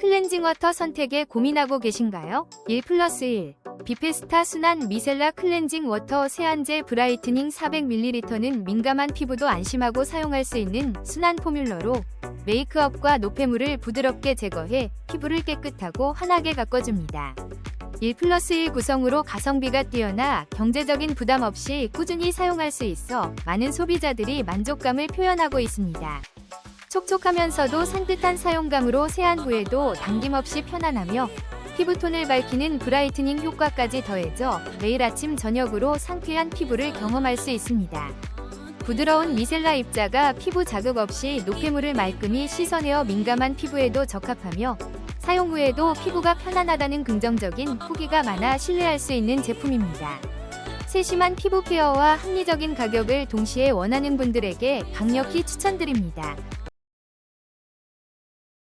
클렌징 워터 선택에 고민하고 계신가요? 1 플러스 1 비페스타 순한 미셀라 클렌징 워터 세안제 브라이트닝 400ml는 민감한 피부도 안심하고 사용할 수 있는 순한 포뮬러로 메이크업과 노폐물을 부드럽게 제거해 피부를 깨끗하고 환하게 가꿔줍니다. 1 플러스 1 구성으로 가성비가 뛰어나 경제적인 부담 없이 꾸준히 사용할 수 있어 많은 소비자들이 만족감을 표현하고 있습니다. 촉촉하면서도 산뜻한 사용감으로 세안 후에도 당김없이 편안하며 피부톤을 밝히는 브라이트닝 효과까지 더해져 매일 아침 저녁으로 상쾌한 피부를 경험할 수 있습니다. 부드러운 미셀라 입자가 피부 자극 없이 노폐물을 말끔히 씻어내어 민감한 피부에도 적합하며 사용 후에도 피부가 편안하다는 긍정적인 후기가 많아 신뢰할 수 있는 제품입니다. 세심한 피부 케어와 합리적인 가격을 동시에 원하는 분들에게 강력히 추천드립니다.